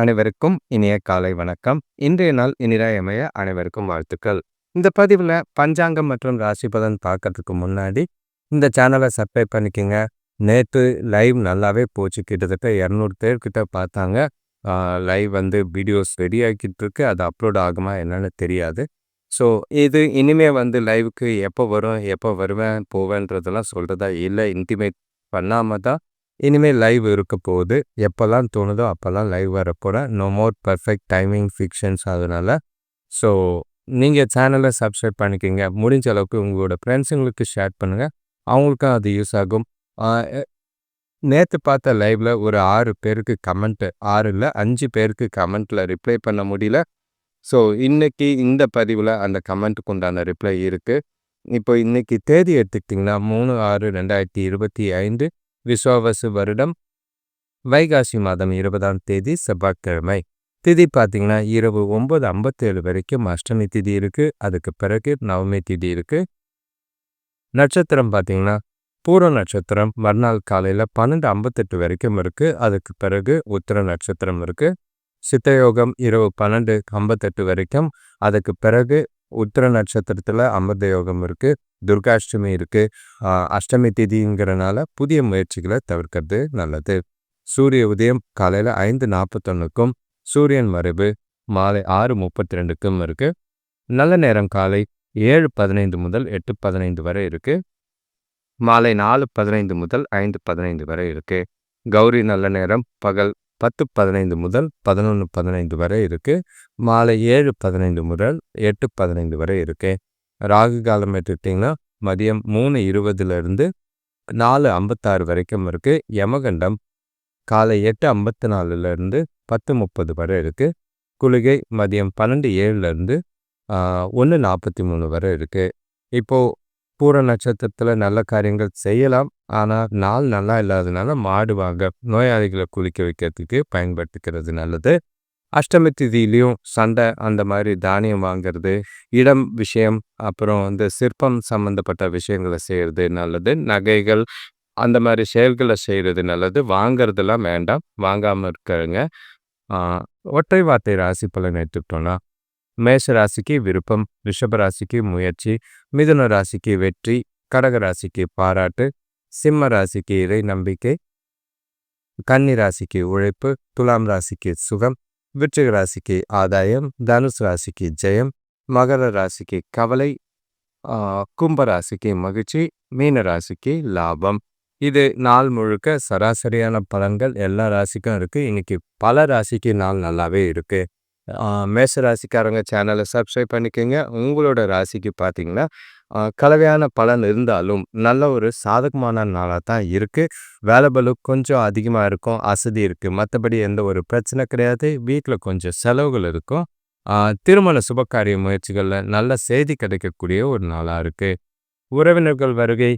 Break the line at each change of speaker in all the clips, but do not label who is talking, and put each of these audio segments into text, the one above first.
அனைவருக்கும் இனிய காலை வணக்கம் இன்றைய நாள் இனிராயமைய அனைவருக்கும் வாழ்த்துக்கள் இந்த பதிவில் பஞ்சாங்கம் மற்றும் ராசி பலன் பார்க்கறதுக்கு முன்னாடி இந்த சேனலை சப்ஸ்கிரைப் பண்ணிக்கோங்க நேற்று லைவ் நல்லாவே போச்சு கிட்டத்தட்ட இரநூறு பேர்கிட்ட பார்த்தாங்க லைவ் வந்து வீடியோஸ் ரெடி ஆக்கிட்டு இருக்கு அது அப்லோட் ஆகுமா என்னென்னு தெரியாது ஸோ இது இனிமே வந்து லைவுக்கு எப்போ வரும் எப்போ வருவேன் போவேன்றதெல்லாம் சொல்கிறதா இல்லை இன்டிமேட் பண்ணாமல் தான் இனிமேல் லைவ் இருக்க போகுது எப்போல்லாம் தோணுதோ அப்போல்லாம் லைவ் வரப்போகிறேன் no more perfect timing fictions அதனால் ஸோ நீங்கள் சேனலை சப்ஸ்கிரைப் பண்ணிக்கிங்க முடிஞ்ச அளவுக்கு உங்களோட ஃப்ரெண்ட்ஸுங்களுக்கு ஷேர் பண்ணுங்கள் அவங்களுக்கும் அது யூஸ் ஆகும் நேற்று பார்த்த லைவில் ஒரு ஆறு பேருக்கு கமெண்ட்டு ஆறு இல்லை அஞ்சு பேருக்கு கமெண்ட்டில் ரிப்ளை பண்ண முடியல ஸோ இன்றைக்கி இந்த பதிவில் அந்த கமெண்ட்டுக்கு உண்டான ரிப்ளை இருக்குது இப்போ இன்றைக்கி தேதி எடுத்துக்கிட்டிங்கன்னா மூணு ஆறு ரெண்டாயிரத்தி இருபத்தி ஐந்து விஸ்வாவசு வருடம் வைகாசி மாதம் இருபதாம் தேதி செவ்வாய்க்கிழமை திதி பார்த்தீங்கன்னா இரவு ஒம்பது ஐம்பத்தேழு வரைக்கும் அஷ்டமி திதி இருக்குது அதுக்கு பிறகு நவமி திதி இருக்குது நட்சத்திரம் பார்த்தீங்கன்னா பூர்வ நட்சத்திரம் மறுநாள் காலையில் பன்னெண்டு ஐம்பத்தெட்டு வரைக்கும் இருக்குது அதுக்கு பிறகு உத்தர நட்சத்திரம் இருக்குது சித்தயோகம் இரவு பன்னெண்டு ஐம்பத்தெட்டு வரைக்கும் அதுக்கு பிறகு உத்திர நட்சத்திரத்தில் அமிர்த யோகம் இருக்குது துர்காஷ்டமி இருக்குது அஷ்டமி திதிங்கிறனால புதிய முயற்சிகளை தவிர்க்கிறது நல்லது சூரிய உதயம் காலையில் ஐந்து நாற்பத்தொன்னுக்கும் சூரியன் மறைவு மாலை ஆறு முப்பத்தி ரெண்டுக்கும் இருக்குது நல்ல நேரம் காலை ஏழு பதினைந்து முதல் எட்டு பதினைந்து வரை இருக்குது மாலை நாலு பதினைந்து முதல் ஐந்து பதினைந்து வரை இருக்குது கௌரி நல்ல நேரம் பகல் பத்து பதினைந்து முதல் பதினொன்று பதினைந்து வரை இருக்குது மாலை ஏழு பதினைந்து முதல் எட்டு பதினைந்து வரை இருக்குது ராகு காலம் எடுத்துக்கிட்டிங்கன்னா மதியம் மூணு இருபதுலேருந்து நாலு ஐம்பத்தாறு வரைக்கும் இருக்குது யமகண்டம் காலை எட்டு ஐம்பத்தி நாலுலேருந்து பத்து முப்பது வரை இருக்குது குளிகை மதியம் பன்னெண்டு ஏழுலேருந்து ஒன்று நாற்பத்தி மூணு வரை இருக்குது இப்போது பூர நட்சத்திரத்தில் நல்ல காரியங்கள் செய்யலாம் ஆனால் நாள் நல்லா இல்லாததுனால மாடுவாங்க நோயாளிகளை குளிக்க வைக்கிறதுக்கு பயன்படுத்திக்கிறது நல்லது அஷ்டமி திதியிலையும் சண்டை அந்த மாதிரி தானியம் வாங்கிறது இடம் விஷயம் அப்புறம் வந்து சிற்பம் சம்மந்தப்பட்ட விஷயங்களை செய்கிறது நல்லது நகைகள் அந்த மாதிரி செயல்களை செய்கிறது நல்லது வாங்கிறதுலாம் வேண்டாம் வாங்காமல் இருக்கிறங்க ஒற்றை வார்த்தை ராசி பலன் எடுத்துக்கிட்டோம்னா மேஷ ராசிக்கு விருப்பம் ரிஷபராசிக்கு முயற்சி மிதுன ராசிக்கு வெற்றி கடகராசிக்கு பாராட்டு சிம்ம ராசிக்கு இறை நம்பிக்கை கன்னி ராசிக்கு உழைப்பு துலாம் ராசிக்கு சுகம் விருச்சிக ராசிக்கு ஆதாயம் தனுசு ராசிக்கு ஜெயம் மகர ராசிக்கு கவலை கும்ப ராசிக்கு மகிழ்ச்சி மீன ராசிக்கு லாபம் இது நாள் முழுக்க சராசரியான பலன்கள் எல்லா ராசிக்கும் இருக்குது இன்றைக்கி பல ராசிக்கு நாள் நல்லாவே இருக்குது மேச ராசிக்காரங்க சேனலை சப்ஸ்கிரைப் பண்ணிக்கோங்க உங்களோட ராசிக்கு பார்த்தீங்கன்னா கலவையான பலன் இருந்தாலும் நல்ல ஒரு சாதகமான நாளாக தான் இருக்குது வேலைபலு கொஞ்சம் அதிகமாக இருக்கும் அசதி இருக்குது மற்றபடி எந்த ஒரு பிரச்சனை கிடையாது வீட்டில் கொஞ்சம் செலவுகள் இருக்கும் திருமண சுபகாரிய முயற்சிகளில் நல்ல செய்தி கிடைக்கக்கூடிய ஒரு நாளாக இருக்குது உறவினர்கள் வருகை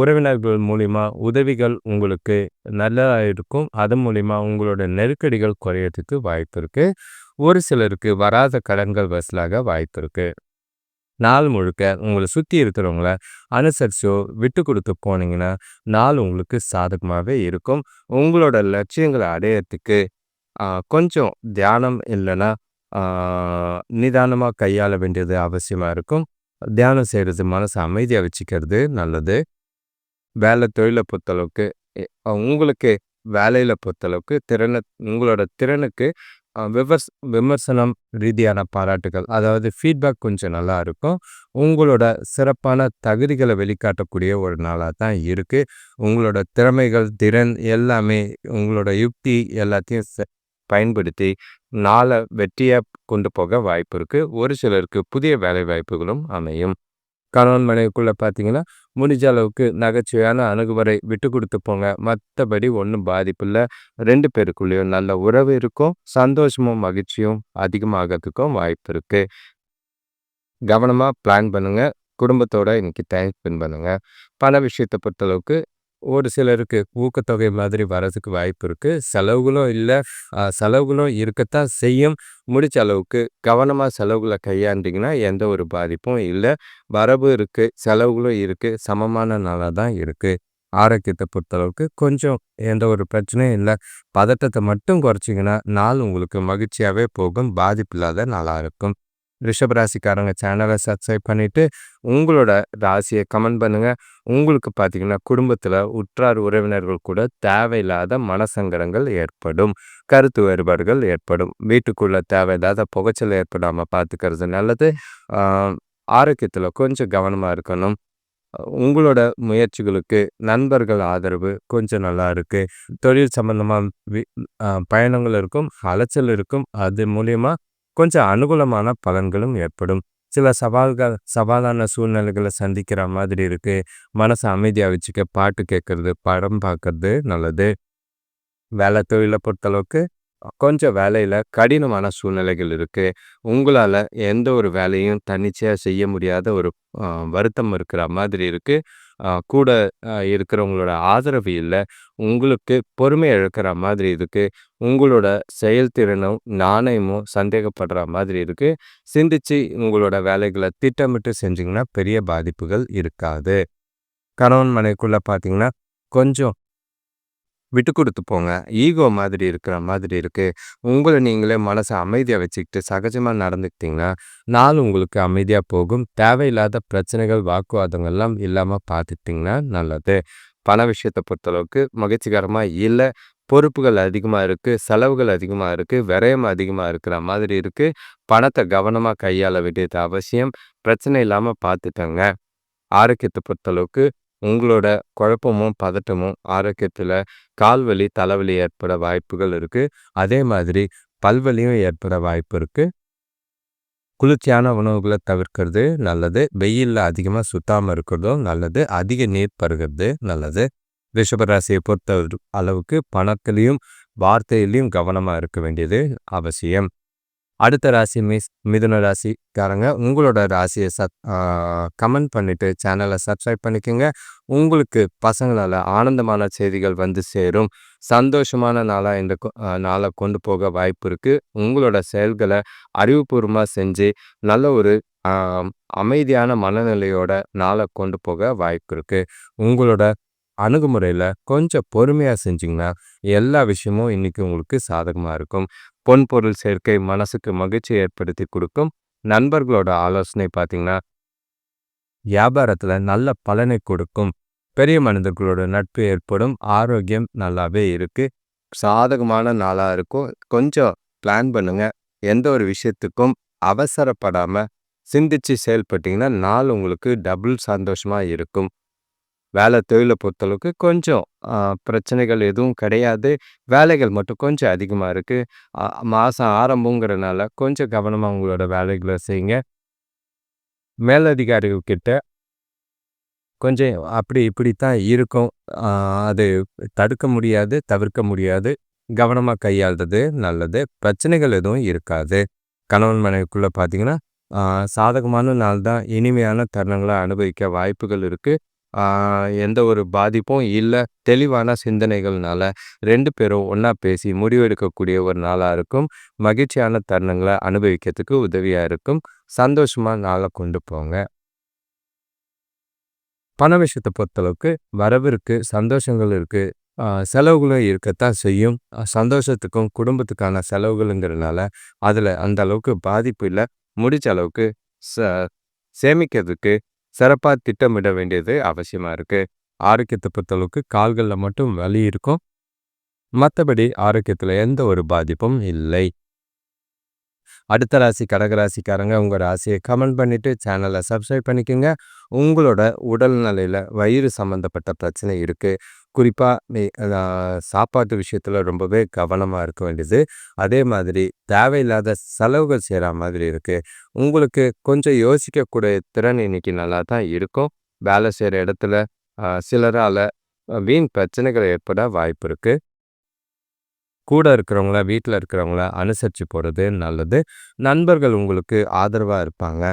உறவினர்கள் மூலிமா உதவிகள் உங்களுக்கு நல்லதாக இருக்கும் அதன் மூலிமா உங்களோட நெருக்கடிகள் குறையறதுக்கு வாய்ப்பு இருக்குது ஒரு சிலருக்கு வராத கடன்கள் வசூலாக வாய்ப்பு இருக்குது நாள் முழுக்க உங்களை சுற்றி இருக்கிறவங்கள அனுசரிச்சோ விட்டு கொடுத்து போனீங்கன்னா நாள் உங்களுக்கு சாதகமாகவே இருக்கும் உங்களோட லட்சியங்களை அடையிறதுக்கு கொஞ்சம் தியானம் இல்லைன்னா நிதானமாக கையாள வேண்டியது அவசியமாக இருக்கும் தியானம் செய்கிறது மனசை அமைதியாக வச்சுக்கிறது நல்லது வேலை தொழிலை பொறுத்தளவுக்கு உங்களுக்கு வேலையில் பொறுத்தளவுக்கு திறனை உங்களோட திறனுக்கு விமர்ஸ் விமர்சனம் ரீதியான பாராட்டுகள் அதாவது ஃபீட்பேக் கொஞ்சம் நல்லா இருக்கும் உங்களோட சிறப்பான தகுதிகளை வெளிக்காட்டக்கூடிய ஒரு நாளாக தான் இருக்குது உங்களோட திறமைகள் திறன் எல்லாமே உங்களோட யுக்தி எல்லாத்தையும் பயன்படுத்தி நாளை வெற்றியாக கொண்டு போக வாய்ப்பு இருக்குது ஒரு சிலருக்கு புதிய வேலை வாய்ப்புகளும் அமையும் கணவன் மனைவிக்குள்ளே பார்த்தீங்கன்னா முடிஞ்ச அளவுக்கு நகைச்சுவையான அணுகுமுறை விட்டு கொடுத்து போங்க மற்றபடி ஒன்றும் பாதிப்பில்லை ரெண்டு பேருக்குள்ளேயும் நல்ல உறவு இருக்கும் சந்தோஷமும் மகிழ்ச்சியும் அதிகமாகிறதுக்கும் வாய்ப்பு இருக்குது கவனமாக பிளான் பண்ணுங்கள் குடும்பத்தோட இன்னைக்கு டைம் ஸ்பெண்ட் பண்ணுங்கள் பண விஷயத்தை பொறுத்தளவுக்கு ஒரு சிலருக்கு ஊக்கத்தொகை மாதிரி வரதுக்கு வாய்ப்பு இருக்குது செலவுகளும் இல்லை செலவுகளும் இருக்கத்தான் செய்யும் முடிச்ச அளவுக்கு கவனமாக செலவுகளை கையாண்டிங்கன்னா எந்த ஒரு பாதிப்பும் இல்லை வரவு இருக்குது செலவுகளும் இருக்குது சமமான நாளாக தான் இருக்குது ஆரோக்கியத்தை பொறுத்தளவுக்கு கொஞ்சம் எந்த ஒரு பிரச்சனையும் இல்லை பதட்டத்தை மட்டும் குறைச்சிங்கன்னா நாள் உங்களுக்கு மகிழ்ச்சியாகவே போகும் பாதிப்பு இல்லாத நாளாக இருக்கும் ரிஷபராசிக்காரங்க சேனலை சப்ஸ்கிரைப் பண்ணிவிட்டு உங்களோட ராசியை கமெண்ட் பண்ணுங்கள் உங்களுக்கு பார்த்திங்கன்னா குடும்பத்தில் உற்றார் உறவினர்கள் கூட தேவையில்லாத மனசங்கடங்கள் ஏற்படும் கருத்து வேறுபாடுகள் ஏற்படும் வீட்டுக்குள்ளே தேவையில்லாத புகைச்சல் ஏற்படாமல் பார்த்துக்கிறது நல்லது ஆரோக்கியத்தில் கொஞ்சம் கவனமாக இருக்கணும் உங்களோட முயற்சிகளுக்கு நண்பர்கள் ஆதரவு கொஞ்சம் நல்லா இருக்குது தொழில் சம்மந்தமாக பயணங்கள் இருக்கும் அலைச்சல் இருக்கும் அது மூலயமா கொஞ்சம் அனுகூலமான பலன்களும் ஏற்படும் சில சவால்கள் சவாலான சூழ்நிலைகளை சந்திக்கிற மாதிரி இருக்குது மனசை அமைதியாக வச்சுக்க பாட்டு கேட்குறது படம் பார்க்கறது நல்லது வேலை தொழிலை பொறுத்தளவுக்கு கொஞ்சம் வேலையில் கடினமான சூழ்நிலைகள் இருக்குது உங்களால் எந்த ஒரு வேலையும் தன்னிச்சையாக செய்ய முடியாத ஒரு வருத்தம் இருக்கிற மாதிரி இருக்குது கூட இருக்கிறவங்களோட ஆதரவு இல்லை உங்களுக்கு பொறுமை இழக்கிற மாதிரி இருக்குது உங்களோட செயல்திறனும் நாணயமும் சந்தேகப்படுற மாதிரி இருக்குது சிந்திச்சு உங்களோட வேலைகளை திட்டமிட்டு செஞ்சிங்கன்னா பெரிய பாதிப்புகள் இருக்காது கணவன் மனைக்குள்ளே பார்த்தீங்கன்னா கொஞ்சம் விட்டு கொடுத்து போங்க ஈகோ மாதிரி இருக்கிற மாதிரி இருக்குது உங்களை நீங்களே மனசை அமைதியாக வச்சுக்கிட்டு சகஜமாக நடந்துக்கிட்டிங்கன்னா நாள் உங்களுக்கு அமைதியாக போகும் தேவையில்லாத பிரச்சனைகள் வாக்குவாதங்கள்லாம் இல்லாமல் பார்த்துட்டிங்கன்னா நல்லது பண விஷயத்தை பொறுத்தளவுக்கு மகிழ்ச்சிகரமாக இல்லை பொறுப்புகள் அதிகமாக இருக்குது செலவுகள் அதிகமாக இருக்குது விரயம் அதிகமாக இருக்கிற மாதிரி இருக்குது பணத்தை கவனமாக கையாள வேண்டியது அவசியம் பிரச்சனை இல்லாமல் பார்த்துக்கங்க ஆரோக்கியத்தை பொறுத்தளவுக்கு உங்களோட குழப்பமும் பதட்டமும் ஆரோக்கியத்தில் கால்வலி தலைவலி ஏற்பட வாய்ப்புகள் இருக்குது அதே மாதிரி பல்வலியும் ஏற்பட வாய்ப்பு இருக்குது குளிர்ச்சியான உணவுகளை தவிர்க்கிறது நல்லது வெயிலில் அதிகமாக சுத்தாமல் இருக்கிறதும் நல்லது அதிக நீர் பருகிறது நல்லது ரிஷபராசியை பொறுத்த அளவுக்கு பணத்திலையும் வார்த்தையிலையும் கவனமாக இருக்க வேண்டியது அவசியம் அடுத்த ராசி மிஸ் மிதுன ராசிக்காரங்க உங்களோட ராசியை சத் கமெண்ட் பண்ணிவிட்டு சேனலை சப்ஸ்கிரைப் பண்ணிக்கோங்க உங்களுக்கு பசங்களால் ஆனந்தமான செய்திகள் வந்து சேரும் சந்தோஷமான நாளாக இந்த நாளை கொண்டு போக வாய்ப்பு இருக்குது உங்களோட செயல்களை அறிவுபூர்வமாக செஞ்சு நல்ல ஒரு அமைதியான மனநிலையோட நாளை கொண்டு போக வாய்ப்பு இருக்குது உங்களோட அணுகுமுறையில் கொஞ்சம் பொறுமையாக செஞ்சிங்கன்னா எல்லா விஷயமும் இன்றைக்கி உங்களுக்கு சாதகமாக இருக்கும் பொன் பொருள் சேர்க்கை மனசுக்கு மகிழ்ச்சி ஏற்படுத்தி கொடுக்கும் நண்பர்களோட ஆலோசனை பார்த்தீங்கன்னா வியாபாரத்தில் நல்ல பலனை கொடுக்கும் பெரிய மனிதர்களோட நட்பு ஏற்படும் ஆரோக்கியம் நல்லாவே இருக்குது சாதகமான நாளாக இருக்கும் கொஞ்சம் பிளான் பண்ணுங்கள் எந்த ஒரு விஷயத்துக்கும் அவசரப்படாமல் சிந்திச்சு செயல்பட்டீங்கன்னா நாள் உங்களுக்கு டபுள் சந்தோஷமாக இருக்கும் வேலை தொழிலை பொறுத்தளவுக்கு கொஞ்சம் பிரச்சனைகள் எதுவும் கிடையாது வேலைகள் மட்டும் கொஞ்சம் அதிகமாக இருக்குது மாதம் ஆரம்பங்கிறனால கொஞ்சம் கவனமாக உங்களோட வேலைகளை செய்யுங்க மேலதிகாரிகள்கிட்ட கொஞ்சம் அப்படி இப்படி தான் இருக்கும் அது தடுக்க முடியாது தவிர்க்க முடியாது கவனமாக கையாளுறது நல்லது பிரச்சனைகள் எதுவும் இருக்காது கணவன் மனைவிக்குள்ளே பார்த்தீங்கன்னா சாதகமான நாள் தான் இனிமையான தருணங்களை அனுபவிக்க வாய்ப்புகள் இருக்குது எந்த ஒரு பாதிப்பும் இல்லை தெளிவான சிந்தனைகள்னால ரெண்டு பேரும் ஒன்றா பேசி முடிவெடுக்கக்கூடிய ஒரு நாளாக இருக்கும் மகிழ்ச்சியான தருணங்களை அனுபவிக்கிறதுக்கு உதவியாக இருக்கும் சந்தோஷமாக நாளை கொண்டு போங்க பண விஷயத்தை பொறுத்தளவுக்கு வரவு இருக்குது சந்தோஷங்கள் இருக்குது செலவுகளும் இருக்கத்தான் செய்யும் சந்தோஷத்துக்கும் குடும்பத்துக்கான செலவுகளுங்கிறதுனால அதில் அந்த அளவுக்கு பாதிப்பு இல்லை முடிச்ச அளவுக்கு ச சேமிக்கிறதுக்கு சிறப்பாக திட்டமிட வேண்டியது அவசியமாக இருக்குது ஆரோக்கியத்தை பொறுத்தளவுக்கு கால்களில் மட்டும் வலி இருக்கும் மற்றபடி ஆரோக்கியத்தில் எந்த ஒரு பாதிப்பும் இல்லை அடுத்த ராசி கடகராசிக்காரங்க உங்கள் ராசியை கமெண்ட் பண்ணிவிட்டு சேனலை சப்ஸ்கிரைப் பண்ணிக்கோங்க உங்களோட உடல்நிலையில் வயிறு சம்மந்தப்பட்ட பிரச்சனை இருக்குது குறிப்பாக நீ சாப்பாட்டு விஷயத்தில் ரொம்பவே கவனமாக இருக்க வேண்டியது அதே மாதிரி தேவையில்லாத செலவுகள் செய்கிற மாதிரி இருக்குது உங்களுக்கு கொஞ்சம் யோசிக்கக்கூடிய திறன் இன்றைக்கி நல்லா தான் இருக்கும் வேலை செய்கிற இடத்துல சிலரால் வீண் பிரச்சனைகள் ஏற்பட வாய்ப்பு இருக்குது கூட இருக்கிறவங்கள வீட்டில் இருக்கிறவங்கள அனுசரித்து போகிறது நல்லது நண்பர்கள் உங்களுக்கு ஆதரவாக இருப்பாங்க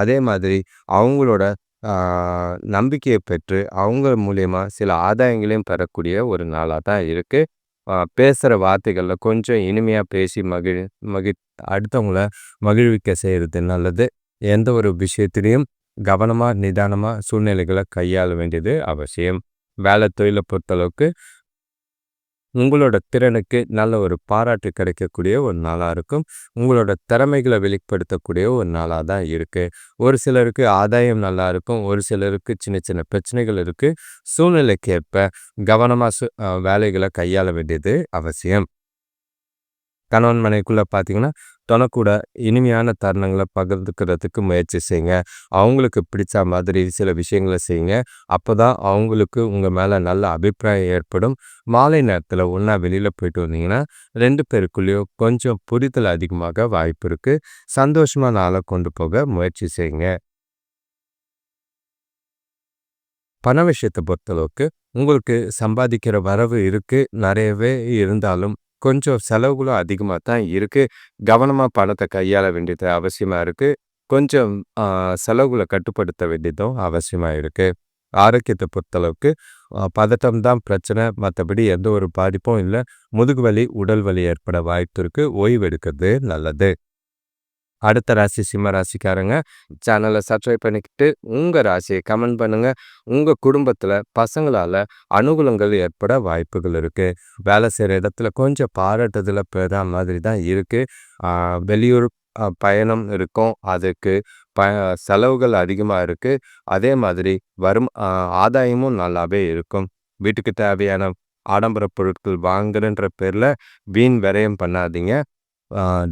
அதே மாதிரி அவங்களோட நம்பிக்கையை பெற்று அவங்க மூலயமா சில ஆதாயங்களையும் பெறக்கூடிய ஒரு நாளாக தான் இருக்குது பேசுகிற வார்த்தைகளில் கொஞ்சம் இனிமையாக பேசி மகிழ் மகி அடுத்தவங்கள மகிழ்விக்க செய்கிறது நல்லது எந்த ஒரு விஷயத்திலையும் கவனமாக நிதானமாக சூழ்நிலைகளை கையாள வேண்டியது அவசியம் வேலை தொழிலை பொறுத்தளவுக்கு உங்களோட திறனுக்கு நல்ல ஒரு பாராட்டு கிடைக்கக்கூடிய ஒரு நாளாக இருக்கும் உங்களோட திறமைகளை வெளிப்படுத்தக்கூடிய ஒரு நாளாக தான் இருக்குது ஒரு சிலருக்கு ஆதாயம் நல்லா இருக்கும் ஒரு சிலருக்கு சின்ன சின்ன பிரச்சனைகள் இருக்குது சூழ்நிலைக்கு ஏற்ப கவனமாக சு வேலைகளை கையாள வேண்டியது அவசியம் கணவன் மனைக்குள்ளே பார்த்தீங்கன்னா தொனக்கூட இனிமையான தருணங்களை பகிர்ந்துக்கிறதுக்கு முயற்சி செய்யுங்க அவங்களுக்கு பிடிச்ச மாதிரி சில விஷயங்களை செய்யுங்க அப்போ தான் அவங்களுக்கு உங்கள் மேலே நல்ல அபிப்பிராயம் ஏற்படும் மாலை நேரத்தில் ஒன்றா வெளியில் போயிட்டு வந்தீங்கன்னா ரெண்டு பேருக்குள்ளேயும் கொஞ்சம் புரிதல் அதிகமாக வாய்ப்பு இருக்குது சந்தோஷமாக நாளை கொண்டு போக முயற்சி செய்யுங்க பண விஷயத்தை பொறுத்தளவுக்கு உங்களுக்கு சம்பாதிக்கிற வரவு இருக்குது நிறையவே இருந்தாலும் கொஞ்சம் செலவுகளும் அதிகமாக தான் இருக்குது கவனமாக பணத்தை கையாள வேண்டியது அவசியமாக இருக்குது கொஞ்சம் செலவுகளை கட்டுப்படுத்த வேண்டியதும் அவசியமாக இருக்குது ஆரோக்கியத்தை பொறுத்தளவுக்கு பதட்டம் தான் பிரச்சனை மற்றபடி எந்த ஒரு பாதிப்பும் இல்லை முதுகு வலி உடல் வலி ஏற்பட வாய்ப்பு இருக்குது ஓய்வு எடுக்கிறது நல்லது அடுத்த ராசி சிம்ம ராசிக்காரங்க சேனலை சப்ஸ்கிரைப் பண்ணிக்கிட்டு உங்கள் ராசியை கமெண்ட் பண்ணுங்கள் உங்கள் குடும்பத்தில் பசங்களால் அனுகூலங்கள் ஏற்பட வாய்ப்புகள் இருக்குது வேலை செய்கிற இடத்துல கொஞ்சம் பாராட்டுதல பெறா மாதிரி தான் இருக்குது வெளியூர் பயணம் இருக்கும் அதுக்கு ப செலவுகள் அதிகமாக இருக்குது அதே மாதிரி வரும் ஆதாயமும் நல்லாவே இருக்கும் வீட்டுக்கு தேவையான ஆடம்பர பொருட்கள் வாங்குறன்ற பேரில் வீண் விரயம் பண்ணாதீங்க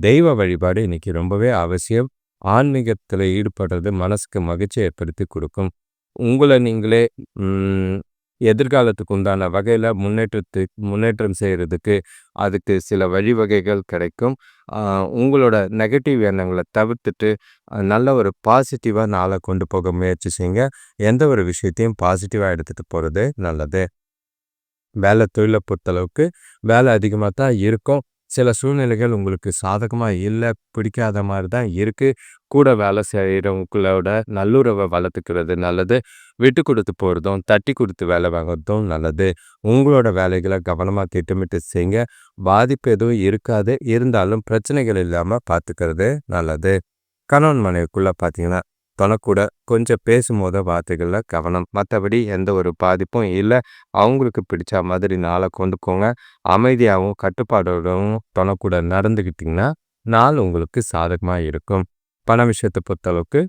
தெய்வ வழிபாடு இன்றைக்கி ரொம்பவே அவசியம் ஆன்மீகத்தில் ஈடுபடுறது மனசுக்கு மகிழ்ச்சி ஏற்படுத்தி கொடுக்கும் உங்களை நீங்களே எதிர்காலத்துக்கு உண்டான வகையில் முன்னேற்றத்துக்கு முன்னேற்றம் செய்கிறதுக்கு அதுக்கு சில வழிவகைகள் கிடைக்கும் உங்களோட நெகட்டிவ் எண்ணங்களை தவிர்த்துட்டு நல்ல ஒரு பாசிட்டிவாக நாளை கொண்டு போக முயற்சி செய்யுங்க எந்த ஒரு விஷயத்தையும் பாசிட்டிவாக எடுத்துகிட்டு போகிறது நல்லது வேலை தொழிலை பொறுத்தளவுக்கு வேலை அதிகமாக தான் இருக்கும் சில சூழ்நிலைகள் உங்களுக்கு சாதகமாக இல்லை பிடிக்காத மாதிரி தான் இருக்குது கூட வேலை செய்கிறவங்களோட நல்லுறவை வளர்த்துக்கிறது நல்லது விட்டு கொடுத்து போகிறதும் தட்டி கொடுத்து வேலை வாங்குறதும் நல்லது உங்களோட வேலைகளை கவனமாக திட்டமிட்டு செய்யுங்க பாதிப்பு எதுவும் இருக்காது இருந்தாலும் பிரச்சனைகள் இல்லாமல் பார்த்துக்கிறது நல்லது கணவன் மனைவிக்குள்ளே பார்த்தீங்கன்னா தொனக்கூட கொஞ்சம் பேசும்போது வார்த்தைகளில் கவனம் மற்றபடி எந்த ஒரு பாதிப்பும் இல்லை அவங்களுக்கு பிடிச்ச மாதிரி நாளை கொண்டுக்கோங்க அமைதியாகவும் கட்டுப்பாடோடவும் தொணக்கூட நடந்துக்கிட்டிங்கன்னா நாள் உங்களுக்கு சாதகமாக இருக்கும் பண விஷயத்தை பொறுத்தளவுக்கு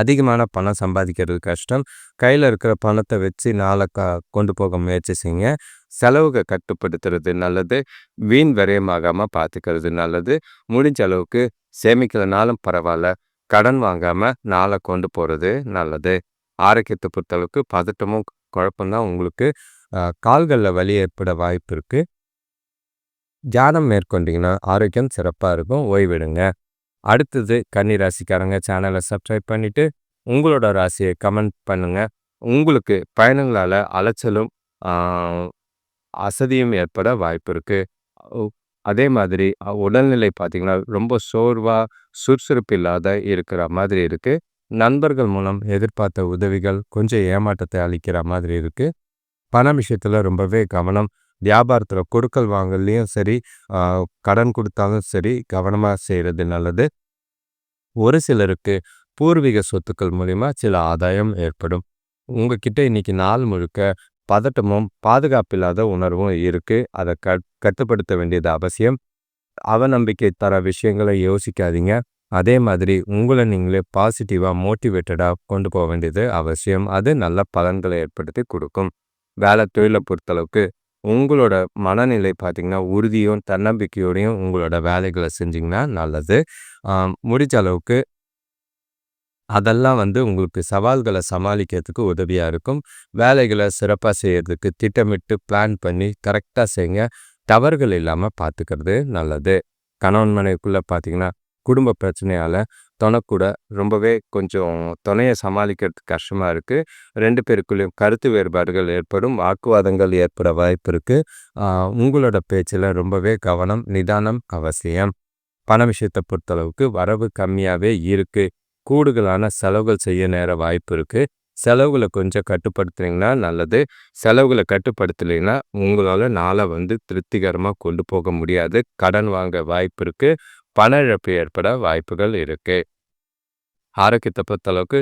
அதிகமான பணம் சம்பாதிக்கிறது கஷ்டம் கையில் இருக்கிற பணத்தை வச்சு நாளை க கொண்டு போக முயற்சி செய்யுங்க செலவுகளை கட்டுப்படுத்துறது நல்லது வீண் விரயமாகாமல் பார்த்துக்கிறது நல்லது முடிஞ்ச அளவுக்கு சேமிக்கலனாலும் பரவாயில்ல கடன் வாங்காமல் நாளை கொண்டு போகிறது நல்லது ஆரோக்கியத்தை பொறுத்தளவுக்கு பதட்டமும் குழப்பம்தான் உங்களுக்கு கால்களில் வலி ஏற்பட வாய்ப்பு இருக்குது தியானம் மேற்கொண்டிங்கன்னா ஆரோக்கியம் சிறப்பாக இருக்கும் ஓய்விடுங்க அடுத்தது கன்னி ராசிக்காரங்க சேனலை சப்ஸ்கிரைப் பண்ணிவிட்டு உங்களோட ராசியை கமெண்ட் பண்ணுங்கள் உங்களுக்கு பயணங்களால் அலைச்சலும் அசதியும் ஏற்பட வாய்ப்பு இருக்குது அதே மாதிரி உடல்நிலை பார்த்திங்கன்னா ரொம்ப சோர்வாக சுறுசுறுப்பு இல்லாத இருக்கிற மாதிரி இருக்குது நண்பர்கள் மூலம் எதிர்பார்த்த உதவிகள் கொஞ்சம் ஏமாற்றத்தை அளிக்கிற மாதிரி இருக்குது பண விஷயத்தில் ரொம்பவே கவனம் வியாபாரத்தில் கொடுக்கல் வாங்கலையும் சரி கடன் கொடுத்தாலும் சரி கவனமாக செய்கிறது நல்லது ஒரு சிலருக்கு பூர்வீக சொத்துக்கள் மூலிமா சில ஆதாயம் ஏற்படும் உங்ககிட்ட இன்றைக்கி நாள் முழுக்க பதட்டமும் பாதுகாப்பில்லாத உணர்வும் இருக்குது அதை க கட்டுப்படுத்த வேண்டியது அவசியம் அவநம்பிக்கை தர விஷயங்களை யோசிக்காதீங்க அதே மாதிரி உங்களை நீங்களே பாசிட்டிவாக மோட்டிவேட்டடாக கொண்டு போக வேண்டியது அவசியம் அது நல்ல பலன்களை ஏற்படுத்தி கொடுக்கும் வேலை தொழிலை பொறுத்தளவுக்கு உங்களோட மனநிலை பார்த்திங்கன்னா உறுதியும் தன்னம்பிக்கையோடையும் உங்களோட வேலைகளை செஞ்சிங்கன்னா நல்லது முடிச்ச அளவுக்கு அதெல்லாம் வந்து உங்களுக்கு சவால்களை சமாளிக்கிறதுக்கு உதவியாக இருக்கும் வேலைகளை சிறப்பாக செய்கிறதுக்கு திட்டமிட்டு பிளான் பண்ணி கரெக்டாக செய்யுங்க தவறுகள் இல்லாமல் பார்த்துக்கிறது நல்லது கணவன் மனைவிக்குள்ளே பார்த்தீங்கன்னா குடும்ப பிரச்சனையால் துணைக்கூட ரொம்பவே கொஞ்சம் துணையை சமாளிக்கிறதுக்கு கஷ்டமாக இருக்குது ரெண்டு பேருக்குள்ளேயும் கருத்து வேறுபாடுகள் ஏற்படும் வாக்குவாதங்கள் ஏற்பட வாய்ப்பு இருக்குது உங்களோட பேச்சில் ரொம்பவே கவனம் நிதானம் அவசியம் பண விஷயத்தை பொறுத்தளவுக்கு வரவு கம்மியாகவே இருக்குது கூடுதலான செலவுகள் செய்ய நேர வாய்ப்பு இருக்குது செலவுகளை கொஞ்சம் கட்டுப்படுத்துனீங்கன்னா நல்லது செலவுகளை கட்டுப்படுத்தலைன்னா உங்களால் நாளை வந்து திருப்திகரமாக கொண்டு போக முடியாது கடன் வாங்க வாய்ப்பு இருக்குது பண இழப்பு ஏற்பட வாய்ப்புகள் இருக்குது ஆரோக்கியத்தை பொறுத்தளவுக்கு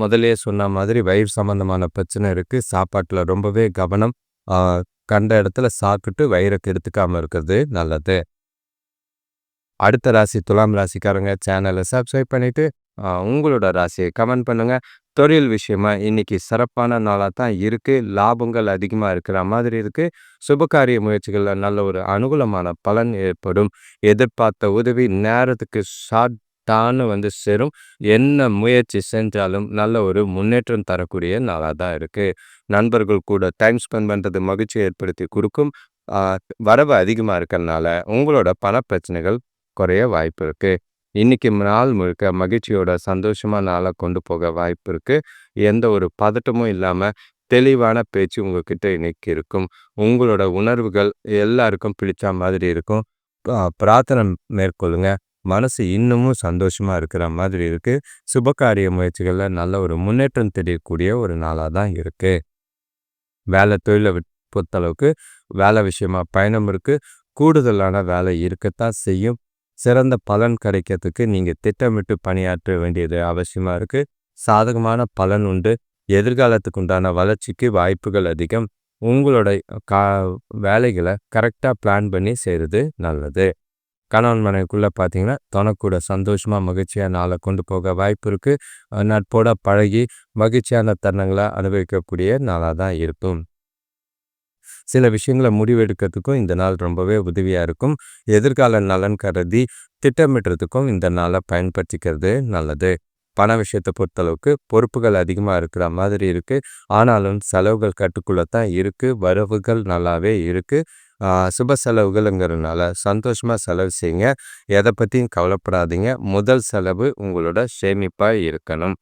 முதலே சொன்ன மாதிரி வயிறு சம்மந்தமான பிரச்சனை இருக்குது சாப்பாட்டில் ரொம்பவே கவனம் கண்ட இடத்துல சாப்பிட்டு வயிறை கெடுத்துக்காமல் இருக்கிறது நல்லது அடுத்த ராசி துலாம் ராசிக்காரங்க சேனலை சப்ஸ்கிரைப் பண்ணிவிட்டு உங்களோட ராசியை கமெண்ட் பண்ணுங்கள் தொழில் விஷயமா இன்றைக்கி சிறப்பான நாளாக தான் இருக்குது லாபங்கள் அதிகமாக இருக்கிற மாதிரி இருக்குது சுபகாரிய முயற்சிகளில் நல்ல ஒரு அனுகூலமான பலன் ஏற்படும் எதிர்பார்த்த உதவி நேரத்துக்கு ஷார்ட் வந்து சேரும் என்ன முயற்சி செஞ்சாலும் நல்ல ஒரு முன்னேற்றம் தரக்கூடிய நாளாக தான் இருக்குது நண்பர்கள் கூட டைம் ஸ்பெண்ட் பண்ணுறது மகிழ்ச்சி ஏற்படுத்தி கொடுக்கும் வரவு அதிகமாக இருக்கிறதுனால உங்களோட பண பிரச்சனைகள் குறைய வாய்ப்பு இருக்குது இன்றைக்கி நாள் முழுக்க மகிழ்ச்சியோட சந்தோஷமாக நாளாக கொண்டு போக வாய்ப்பு இருக்குது எந்த ஒரு பதட்டமும் இல்லாமல் தெளிவான பேச்சு உங்ககிட்ட இன்னைக்கு இருக்கும் உங்களோட உணர்வுகள் எல்லாருக்கும் பிடிச்ச மாதிரி இருக்கும் பிரார்த்தனை மேற்கொள்ளுங்க மனசு இன்னமும் சந்தோஷமாக இருக்கிற மாதிரி இருக்குது சுபகாரிய முயற்சிகளில் நல்ல ஒரு முன்னேற்றம் தெரியக்கூடிய ஒரு நாளாக தான் இருக்குது வேலை தொழிலை பொறுத்தளவுக்கு வேலை விஷயமா பயணம் இருக்குது கூடுதலான வேலை இருக்கத்தான் செய்யும் சிறந்த பலன் கிடைக்கிறதுக்கு நீங்கள் திட்டமிட்டு பணியாற்ற வேண்டியது அவசியமாக இருக்குது சாதகமான பலன் உண்டு எதிர்காலத்துக்கு உண்டான வளர்ச்சிக்கு வாய்ப்புகள் அதிகம் உங்களோட கா வேலைகளை கரெக்டாக பிளான் பண்ணி செய்கிறது நல்லது கணவன் மனைவிக்குள்ளே பார்த்தீங்கன்னா தனக்கூட சந்தோஷமாக மகிழ்ச்சியாக நாளை கொண்டு போக வாய்ப்பு இருக்குது நட்போட பழகி மகிழ்ச்சியான தருணங்களை அனுபவிக்கக்கூடிய நாளாக தான் இருக்கும் சில விஷயங்களை முடிவெடுக்கிறதுக்கும் இந்த நாள் ரொம்பவே உதவியாக இருக்கும் எதிர்கால நலன் கருதி திட்டமிடுறதுக்கும் இந்த நாளை பயன்படுத்திக்கிறது நல்லது பண விஷயத்தை பொறுத்தளவுக்கு பொறுப்புகள் அதிகமாக இருக்கிற மாதிரி இருக்குது ஆனாலும் செலவுகள் கட்டுக்குள்ளே தான் இருக்குது வரவுகள் நல்லாவே இருக்குது சுப செலவுகள்ங்கிறதுனால சந்தோஷமாக செலவு செய்யுங்க எதை பற்றியும் கவலைப்படாதீங்க முதல் செலவு உங்களோட சேமிப்பாக இருக்கணும்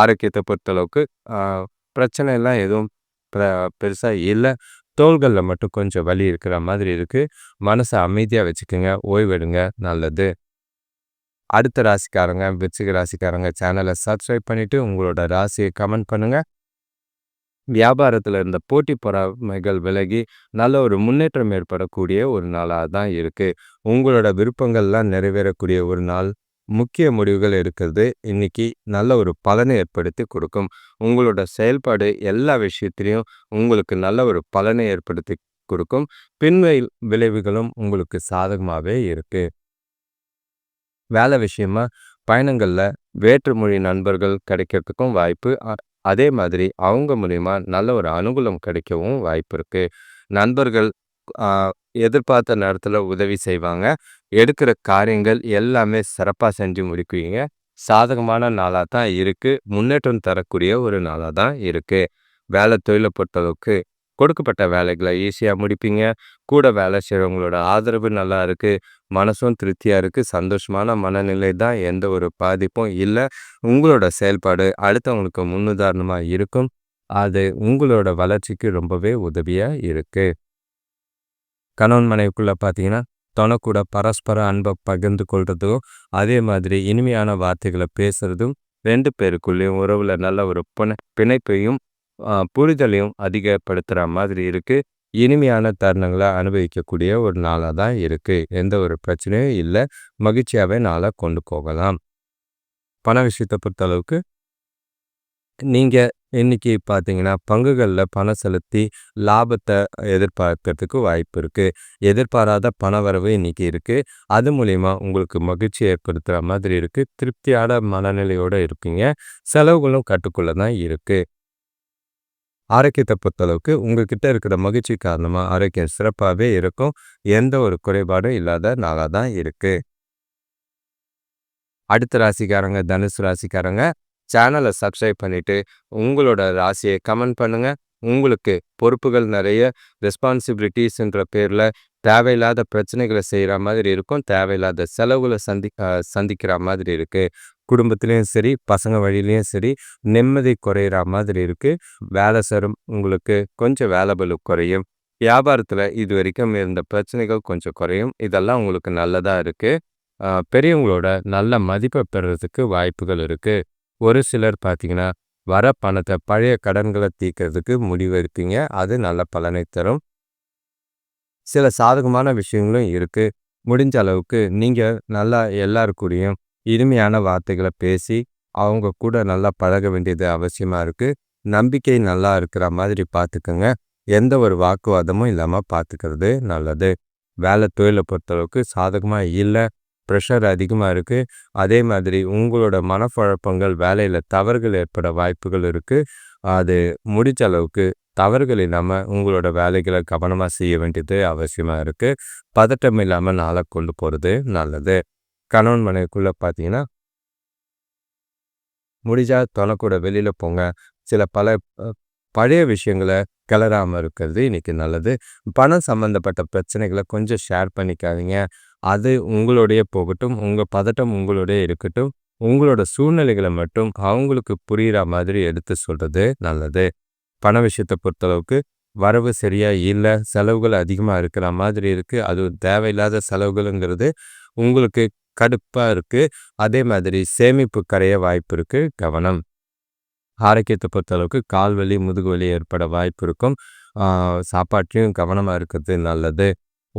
ஆரோக்கியத்தை பொறுத்தளவுக்கு பிரச்சனை எல்லாம் எதுவும் பெருசாக இல்லை தோள்களில் மட்டும் கொஞ்சம் வலி இருக்கிற மாதிரி இருக்குது மனசை அமைதியாக வச்சுக்கோங்க ஓய்வெடுங்க நல்லது அடுத்த ராசிக்காரங்க விச்சிக ராசிக்காரங்க சேனலை சப்ஸ்கிரைப் பண்ணிவிட்டு உங்களோட ராசியை கமெண்ட் பண்ணுங்கள் வியாபாரத்தில் இருந்த போட்டி பொறாமைகள் விலகி நல்ல ஒரு முன்னேற்றம் ஏற்படக்கூடிய ஒரு நாளாக தான் இருக்குது உங்களோட விருப்பங்கள்லாம் நிறைவேறக்கூடிய ஒரு நாள் முக்கிய முடிவுகள் எடுக்கிறது இன்னைக்கு நல்ல ஒரு பலனை ஏற்படுத்தி கொடுக்கும் உங்களோட செயல்பாடு எல்லா விஷயத்திலையும் உங்களுக்கு நல்ல ஒரு பலனை ஏற்படுத்தி கொடுக்கும் பின்வை விளைவுகளும் உங்களுக்கு சாதகமாகவே இருக்கு வேலை விஷயமா பயணங்களில் வேற்றுமொழி நண்பர்கள் கிடைக்கிறதுக்கும் வாய்ப்பு அதே மாதிரி அவங்க மூலிமா நல்ல ஒரு அனுகூலம் கிடைக்கவும் வாய்ப்பு இருக்குது நண்பர்கள் எதிர்பார்த்த நேரத்தில் உதவி செய்வாங்க எடுக்கிற காரியங்கள் எல்லாமே சிறப்பாக செஞ்சு முடிக்குவீங்க சாதகமான நாளாக தான் இருக்குது முன்னேற்றம் தரக்கூடிய ஒரு நாளாக தான் இருக்குது வேலை தொழிலை பொறுத்தளவுக்கு கொடுக்கப்பட்ட வேலைகளை ஈஸியாக முடிப்பீங்க கூட வேலை செய்கிறவங்களோட ஆதரவு நல்லா இருக்குது மனசும் திருப்தியாக இருக்குது சந்தோஷமான மனநிலை தான் எந்த ஒரு பாதிப்பும் இல்லை உங்களோட செயல்பாடு அடுத்தவங்களுக்கு முன்னுதாரணமாக இருக்கும் அது உங்களோட வளர்ச்சிக்கு ரொம்பவே உதவியாக இருக்குது கணவன் மனைவிக்குள்ளே பார்த்தீங்கன்னா தனக்கூட பரஸ்பர அன்பை பகிர்ந்து கொள்றதும் அதே மாதிரி இனிமையான வார்த்தைகளை பேசுறதும் ரெண்டு பேருக்குள்ளேயும் உறவுல நல்ல ஒரு பிண பிணைப்பையும் புரிதலையும் அதிகப்படுத்துகிற மாதிரி இருக்கு இனிமையான தருணங்களை அனுபவிக்கக்கூடிய ஒரு நாளாக தான் இருக்கு எந்த ஒரு பிரச்சனையும் இல்லை மகிழ்ச்சியாகவே நாளாக கொண்டு போகலாம் பண விஷயத்தை பொறுத்தளவுக்கு நீங்கள் இன்னைக்கு பார்த்தீங்கன்னா பங்குகளில் பணம் செலுத்தி லாபத்தை எதிர்பார்க்கறதுக்கு வாய்ப்பு இருக்குது எதிர்பாராத பண வரவு இன்னைக்கு இருக்குது அது மூலிமா உங்களுக்கு மகிழ்ச்சி ஏற்படுத்துகிற மாதிரி இருக்குது திருப்தியான மனநிலையோடு இருக்குங்க செலவுகளும் கட்டுக்குள்ளே தான் இருக்குது ஆரோக்கியத்தை பொறுத்தளவுக்கு உங்ககிட்ட இருக்கிற மகிழ்ச்சி காரணமாக ஆரோக்கியம் சிறப்பாகவே இருக்கும் எந்த ஒரு குறைபாடும் இல்லாத நாளாக தான் இருக்குது அடுத்த ராசிக்காரங்க தனுசு ராசிக்காரங்க சேனலை சப்ஸ்கிரைப் பண்ணிவிட்டு உங்களோட ராசியை கமெண்ட் பண்ணுங்கள் உங்களுக்கு பொறுப்புகள் நிறைய ரெஸ்பான்சிபிலிட்டிஸ்ன்ற பேரில் தேவையில்லாத பிரச்சனைகளை செய்கிற மாதிரி இருக்கும் தேவையில்லாத செலவுகளை சந்தி சந்திக்கிற மாதிரி இருக்குது குடும்பத்துலேயும் சரி பசங்க வழியிலையும் சரி நிம்மதி குறையிற மாதிரி இருக்குது வேலை சரும் உங்களுக்கு கொஞ்சம் பலு குறையும் வியாபாரத்தில் இது வரைக்கும் இருந்த பிரச்சனைகள் கொஞ்சம் குறையும் இதெல்லாம் உங்களுக்கு நல்லதாக இருக்குது பெரியவங்களோட நல்ல மதிப்பை பெறுறதுக்கு வாய்ப்புகள் இருக்குது ஒரு சிலர் பார்த்திங்கன்னா வர பணத்தை பழைய கடன்களை முடிவு முடிவெடுப்பீங்க அது நல்ல பலனை தரும் சில சாதகமான விஷயங்களும் இருக்குது முடிஞ்ச அளவுக்கு நீங்கள் நல்லா எல்லாருக்கூடையும் இனிமையான வார்த்தைகளை பேசி அவங்க கூட நல்லா பழக வேண்டியது அவசியமாக இருக்குது நம்பிக்கை நல்லா இருக்கிற மாதிரி பார்த்துக்கோங்க எந்த ஒரு வாக்குவாதமும் இல்லாமல் பார்த்துக்கிறது நல்லது வேலை தொழிலை பொறுத்தளவுக்கு சாதகமாக இல்லை ப்ரெஷர் அதிகமாக இருக்குது அதே மாதிரி உங்களோட மனப்பழப்பங்கள் வேலையில் தவறுகள் ஏற்பட வாய்ப்புகள் இருக்குது அது முடிச்ச அளவுக்கு தவறுகள் இல்லாமல் உங்களோட வேலைகளை கவனமாக செய்ய வேண்டியது அவசியமாக இருக்குது பதட்டம் இல்லாமல் நாளை கொண்டு போகிறது நல்லது கணவன் மனைவிக்குள்ளே பார்த்தீங்கன்னா முடிஞ்சால் தொலைக்கூட வெளியில் போங்க சில பல பழைய விஷயங்களை கிளறாமல் இருக்கிறது இன்றைக்கி நல்லது பணம் சம்மந்தப்பட்ட பிரச்சனைகளை கொஞ்சம் ஷேர் பண்ணிக்காதீங்க அது உங்களுடைய போகட்டும் உங்கள் பதட்டம் உங்களுடைய இருக்கட்டும் உங்களோட சூழ்நிலைகளை மட்டும் அவங்களுக்கு புரிகிற மாதிரி எடுத்து சொல்கிறது நல்லது பண விஷயத்தை பொறுத்தளவுக்கு வரவு சரியாக இல்லை செலவுகள் அதிகமாக இருக்கிற மாதிரி இருக்குது அது தேவையில்லாத செலவுகளுங்கிறது உங்களுக்கு கடுப்பாக இருக்குது அதே மாதிரி சேமிப்பு கரைய வாய்ப்பு இருக்குது கவனம் ஆரோக்கியத்தை பொறுத்தளவுக்கு கால்வலி முதுகுவலி ஏற்பட வாய்ப்பு இருக்கும் சாப்பாட்லையும் கவனமாக இருக்கிறது நல்லது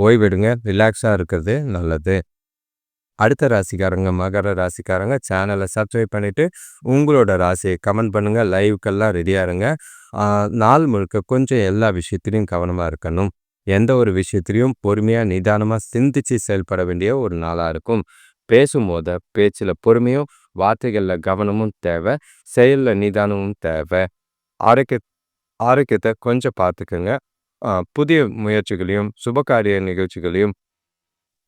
ஓய்வெடுங்க ரிலாக்ஸாக இருக்கிறது நல்லது அடுத்த ராசிக்காரங்க மகர ராசிக்காரங்க சேனலை சப்ஸ்கிரைப் பண்ணிவிட்டு உங்களோட ராசியை கமெண்ட் பண்ணுங்கள் லைவுக்கெல்லாம் ரெடியாக இருங்க நாள் முழுக்க கொஞ்சம் எல்லா விஷயத்துலையும் கவனமாக இருக்கணும் எந்த ஒரு விஷயத்திலையும் பொறுமையாக நிதானமாக சிந்தித்து செயல்பட வேண்டிய ஒரு நாளாக இருக்கும் பேசும்போது பேச்சில் பொறுமையும் வார்த்தைகளில் கவனமும் தேவை செயலில் நிதானமும் தேவை ஆரோக்கிய ஆரோக்கியத்தை கொஞ்சம் பார்த்துக்குங்க புதிய முயற்சிகளையும் சுபகாரிய நிகழ்ச்சிகளையும்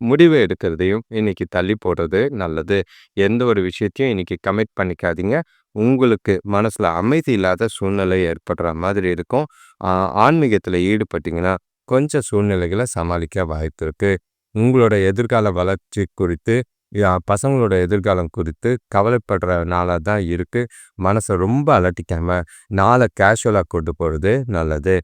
முடிவு எடுக்கிறதையும் இன்னைக்கு தள்ளி போடுறது நல்லது எந்த ஒரு விஷயத்தையும் இன்னைக்கு கமிட் பண்ணிக்காதீங்க உங்களுக்கு மனசில் அமைதி இல்லாத சூழ்நிலை ஏற்படுற மாதிரி இருக்கும் ஆன்மீகத்தில் ஈடுபட்டீங்கன்னா கொஞ்சம் சூழ்நிலைகளை சமாளிக்க வாய்ப்பு இருக்குது உங்களோட எதிர்கால வளர்ச்சி குறித்து பசங்களோட எதிர்காலம் குறித்து கவலைப்படுற நாளாக தான் இருக்குது மனசை ரொம்ப அலட்டிக்காமல் நாளை கேஷுவலாக கொண்டு போகிறது நல்லது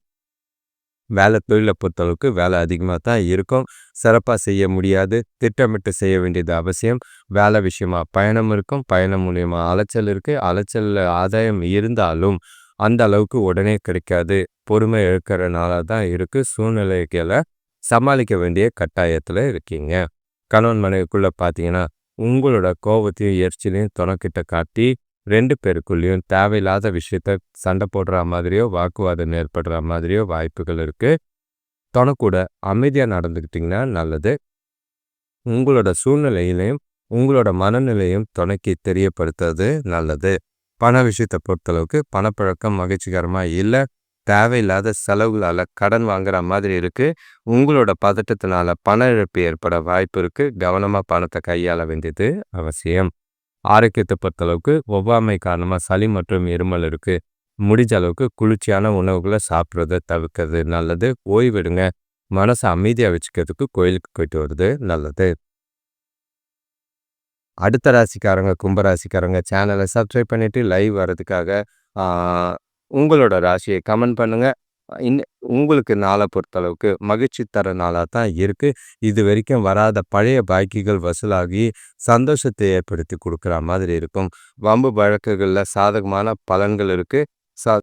வேலை தொழிலை பொறுத்தளவுக்கு வேலை அதிகமாக தான் இருக்கும் சிறப்பாக செய்ய முடியாது திட்டமிட்டு செய்ய வேண்டியது அவசியம் வேலை விஷயமா பயணம் இருக்கும் பயணம் மூலிமா அலைச்சல் இருக்குது அலைச்சல் ஆதாயம் இருந்தாலும் அந்த அளவுக்கு உடனே கிடைக்காது பொறுமை இருக்கிறனால தான் இருக்குது சூழ்நிலைகளை சமாளிக்க வேண்டிய கட்டாயத்தில் இருக்கீங்க கணவன் மனைவிக்குள்ளே பார்த்தீங்கன்னா உங்களோட கோபத்தையும் எரிச்சலையும் துணக்கிட்ட காட்டி ரெண்டு பேருக்குள்ளேயும் தேவையில்லாத விஷயத்த சண்டை போடுற மாதிரியோ வாக்குவாதம் ஏற்படுற மாதிரியோ வாய்ப்புகள் இருக்குது தனக்கூட அமைதியாக நடந்துக்கிட்டிங்கன்னா நல்லது உங்களோட சூழ்நிலையிலையும் உங்களோட மனநிலையும் துணைக்கு தெரியப்படுத்துறது நல்லது பண விஷயத்தை பொறுத்தளவுக்கு பணப்பழக்கம் மகிழ்ச்சிகரமாக இல்லை தேவையில்லாத செலவுகளால் கடன் வாங்குற மாதிரி இருக்குது உங்களோட பதட்டத்தினால பண இழப்பு ஏற்பட வாய்ப்பு இருக்குது கவனமாக பணத்தை கையாள வேண்டியது அவசியம் ஆரோக்கியத்தை பொறுத்தளவுக்கு ஒவ்வாமை காரணமாக சளி மற்றும் இருமல் இருக்குது முடிஞ்ச அளவுக்கு குளிர்ச்சியான உணவுகளை சாப்பிட்றத தவிர்க்கிறது நல்லது ஓய்வெடுங்க மனசை அமைதியாக வச்சுக்கிறதுக்கு கோயிலுக்கு போயிட்டு வருது நல்லது அடுத்த ராசிக்காரங்க கும்பராசிக்காரங்க சேனலை சப்ஸ்கிரைப் பண்ணிவிட்டு லைவ் வர்றதுக்காக உங்களோட ராசியை கமெண்ட் பண்ணுங்கள் இன் உங்களுக்கு நாளை பொறுத்தளவுக்கு மகிழ்ச்சி தர நாளாக தான் இருக்குது இது வரைக்கும் வராத பழைய பாக்கிகள் வசூலாகி சந்தோஷத்தை ஏற்படுத்தி கொடுக்குற மாதிரி இருக்கும் வம்பு வழக்குகளில் சாதகமான பலன்கள் இருக்குது சா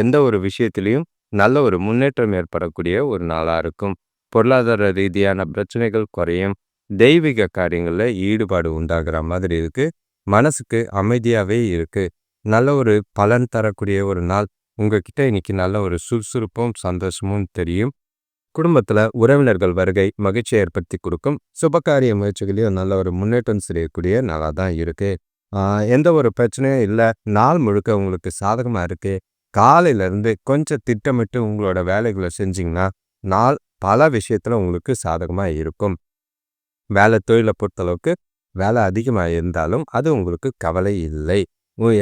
எந்த ஒரு விஷயத்திலையும் நல்ல ஒரு முன்னேற்றம் ஏற்படக்கூடிய ஒரு நாளாக இருக்கும் பொருளாதார ரீதியான பிரச்சனைகள் குறையும் தெய்வீக காரியங்களில் ஈடுபாடு உண்டாகிற மாதிரி இருக்குது மனசுக்கு அமைதியாகவே இருக்குது நல்ல ஒரு பலன் தரக்கூடிய ஒரு நாள் உங்ககிட்ட இன்னைக்கு நல்ல ஒரு சுறுசுறுப்பும் சந்தோஷமும் தெரியும் குடும்பத்தில் உறவினர்கள் வருகை மகிழ்ச்சியை ஏற்படுத்தி கொடுக்கும் சுபகாரிய முயற்சிகளையும் நல்ல ஒரு முன்னேற்றம் செய்யக்கூடிய நல்லா தான் இருக்குது எந்த ஒரு பிரச்சனையும் இல்லை நாள் முழுக்க உங்களுக்கு சாதகமாக இருக்குது காலையிலேருந்து கொஞ்சம் திட்டமிட்டு உங்களோட வேலைகளை செஞ்சிங்கன்னா நாள் பல விஷயத்தில் உங்களுக்கு சாதகமாக இருக்கும் வேலை தொழிலை பொறுத்தளவுக்கு வேலை அதிகமாக இருந்தாலும் அது உங்களுக்கு கவலை இல்லை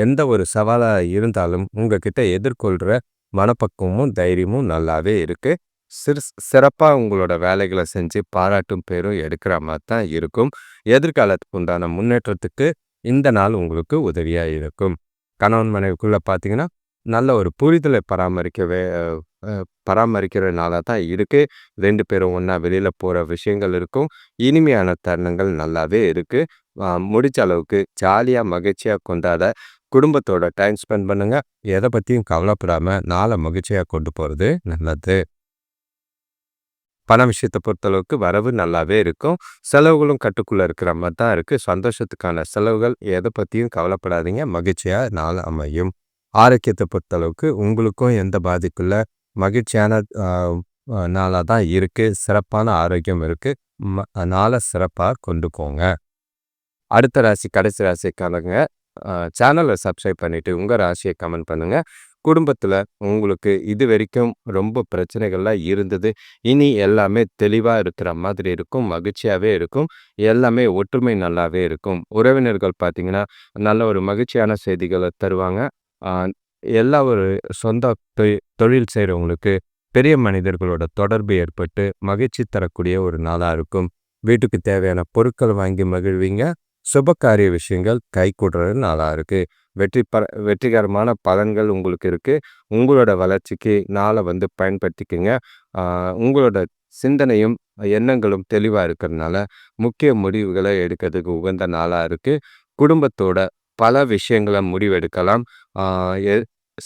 எந்த ஒரு சவாலாக இருந்தாலும் உங்ககிட்ட எதிர்கொள்கிற மனப்பக்குவமும் தைரியமும் நல்லாவே இருக்குது சிறு சிறப்பாக உங்களோட வேலைகளை செஞ்சு பாராட்டும் பேரும் எடுக்கிற மாதிரி தான் இருக்கும் எதிர்காலத்துக்கு உண்டான முன்னேற்றத்துக்கு இந்த நாள் உங்களுக்கு உதவியாக இருக்கும் கணவன் மனைவிக்குள்ளே பார்த்தீங்கன்னா நல்ல ஒரு புரிதலை பராமரிக்கவே பராமரிக்கிற நாளாக தான் இருக்குது ரெண்டு பேரும் ஒன்றா வெளியில் போகிற விஷயங்கள் இருக்கும் இனிமையான தருணங்கள் நல்லாவே இருக்குது முடிச்ச அளவுக்கு ஜாலியாக மகிழ்ச்சியாக கொண்டாட குடும்பத்தோட டைம் ஸ்பெண்ட் பண்ணுங்கள் எதை பற்றியும் கவலைப்படாமல் நாளை மகிழ்ச்சியாக கொண்டு போகிறது நல்லது பண விஷயத்தை பொறுத்தளவுக்கு வரவு நல்லாவே இருக்கும் செலவுகளும் கட்டுக்குள்ளே இருக்கிற மாதிரி தான் இருக்குது சந்தோஷத்துக்கான செலவுகள் எதை பற்றியும் கவலைப்படாதீங்க மகிழ்ச்சியாக நாள் அமையும் ஆரோக்கியத்தை பொறுத்தளவுக்கு உங்களுக்கும் எந்த பாதிக்குள்ள மகிழ்ச்சியான நாளாக தான் இருக்குது சிறப்பான ஆரோக்கியம் இருக்குது ம நாளை சிறப்பாக கொண்டுக்கோங்க அடுத்த ராசி கடைசி ராசிக்காரங்க சேனலை சப்ஸ்கிரைப் பண்ணிவிட்டு உங்கள் ராசியை கமெண்ட் பண்ணுங்கள் குடும்பத்தில் உங்களுக்கு இது வரைக்கும் ரொம்ப பிரச்சனைகள்லாம் இருந்தது இனி எல்லாமே தெளிவாக இருக்கிற மாதிரி இருக்கும் மகிழ்ச்சியாகவே இருக்கும் எல்லாமே ஒற்றுமை நல்லாவே இருக்கும் உறவினர்கள் பார்த்திங்கன்னா நல்ல ஒரு மகிழ்ச்சியான செய்திகளை தருவாங்க எல்லா ஒரு சொந்த தொழில் செய்கிறவங்களுக்கு பெரிய மனிதர்களோட தொடர்பு ஏற்பட்டு மகிழ்ச்சி தரக்கூடிய ஒரு நாளாக இருக்கும் வீட்டுக்கு தேவையான பொருட்கள் வாங்கி மகிழ்வீங்க சுபகாரிய விஷயங்கள் கைகூடுற நாளாக இருக்குது வெற்றி ப வெற்றிகரமான பலன்கள் உங்களுக்கு இருக்குது உங்களோட வளர்ச்சிக்கு நாளை வந்து பயன்படுத்திக்கோங்க உங்களோட சிந்தனையும் எண்ணங்களும் தெளிவாக இருக்கிறதுனால முக்கிய முடிவுகளை எடுக்கிறதுக்கு உகந்த நாளாக இருக்குது குடும்பத்தோட பல விஷயங்களை முடிவெடுக்கலாம். எ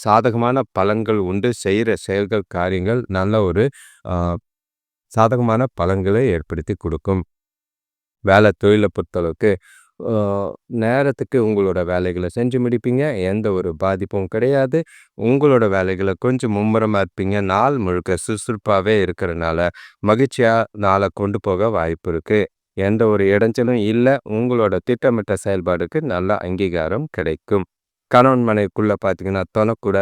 சாதகமான பலன்கள் உண்டு. செய்கிற செயல்கள், காரியங்கள் நல்ல ஒரு சாதகமான பலன்களை ஏற்படுத்தி கொடுக்கும். வேலை தொழிலை பொறுத்தளவுக்கு நேரத்துக்கு உங்களோட வேலைகளை செஞ்சு முடிப்பீங்க. எந்த ஒரு பாதிப்பும் கிடையாது. உங்களோட வேலைகளை கொஞ்சம் மும்முரமாக இருப்பீங்க. நாள் முழுக்க சுறுசுறுப்பாகவே இருக்கிறனால மகிழ்ச்சியாக நாளை கொண்டு போக வாய்ப்பு இருக்குது. எந்த ஒரு இடைஞ்சலும் இல்லை உங்களோட திட்டமிட்ட செயல்பாடுக்கு நல்ல அங்கீகாரம் கிடைக்கும் கணவன் மனைவிக்குள்ளே பார்த்தீங்கன்னா தொனக்கூட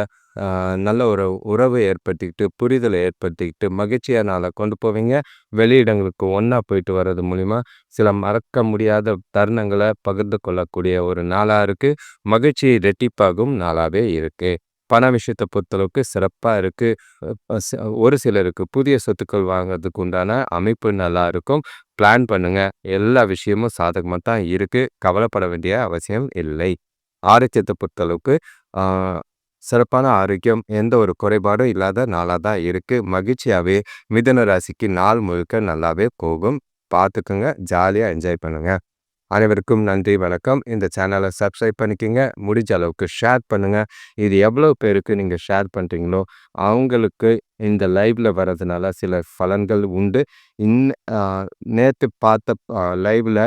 நல்ல ஒரு உறவை ஏற்படுத்திக்கிட்டு புரிதலை ஏற்படுத்திக்கிட்டு மகிழ்ச்சியாக நாளை கொண்டு போவீங்க வெளியிடங்களுக்கு ஒன்றா போயிட்டு வர்றது மூலிமா சில மறக்க முடியாத தருணங்களை பகிர்ந்து கொள்ளக்கூடிய ஒரு நாளாக இருக்குது மகிழ்ச்சி ரெட்டிப்பாகும் நாளாகவே இருக்குது பண விஷயத்தை பொறுத்தளவுக்கு சிறப்பாக இருக்குது ஒரு சிலருக்கு புதிய சொத்துக்கள் வாங்கிறதுக்கு உண்டான அமைப்பு நல்லா இருக்கும் பிளான் பண்ணுங்கள் எல்லா விஷயமும் சாதகமாக தான் இருக்குது கவலைப்பட வேண்டிய அவசியம் இல்லை ஆரோக்கியத்தை பொறுத்தளவுக்கு சிறப்பான ஆரோக்கியம் எந்த ஒரு குறைபாடும் இல்லாத நாளாக தான் இருக்குது மகிழ்ச்சியாகவே மிதன ராசிக்கு நாள் முழுக்க நல்லாவே போகும் பார்த்துக்குங்க ஜாலியாக என்ஜாய் பண்ணுங்கள் அனைவருக்கும் நன்றி வணக்கம் இந்த சேனலை சப்ஸ்கிரைப் பண்ணிக்கோங்க முடிஞ்ச அளவுக்கு ஷேர் பண்ணுங்கள் இது எவ்வளோ பேருக்கு நீங்கள் ஷேர் பண்ணுறீங்களோ அவங்களுக்கு இந்த லைவில் வர்றதுனால சில பலன்கள் உண்டு இன் நேற்று பார்த்த லைவில்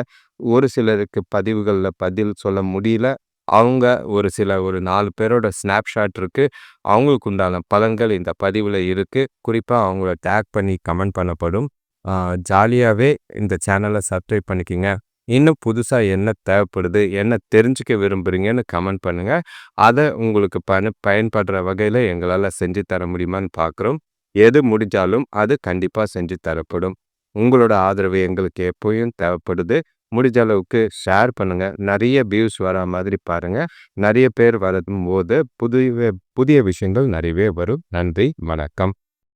ஒரு சிலருக்கு பதிவுகளில் பதில் சொல்ல முடியல அவங்க ஒரு சில ஒரு நாலு பேரோட ஸ்னாப்ஷாட் இருக்குது அவங்களுக்கு உண்டான பலன்கள் இந்த பதிவில் இருக்குது குறிப்பாக அவங்கள டேக் பண்ணி கமெண்ட் பண்ணப்படும் ஜாலியாகவே இந்த சேனலை சப்ஸ்கிரைப் பண்ணிக்கோங்க இன்னும் புதுசாக என்ன தேவைப்படுது என்ன தெரிஞ்சுக்க விரும்புகிறீங்கன்னு கமெண்ட் பண்ணுங்கள் அதை உங்களுக்கு பண்ண பயன்படுற வகையில் எங்களால் செஞ்சு தர முடியுமான்னு பார்க்குறோம் எது முடிஞ்சாலும் அது கண்டிப்பாக செஞ்சு தரப்படும் உங்களோட ஆதரவு எங்களுக்கு எப்போயும் தேவைப்படுது முடிஞ்ச அளவுக்கு ஷேர் பண்ணுங்கள் நிறைய வியூஸ் வர மாதிரி பாருங்கள் நிறைய பேர் வரும் போது புதிய புதிய விஷயங்கள் நிறையவே வரும் நன்றி வணக்கம்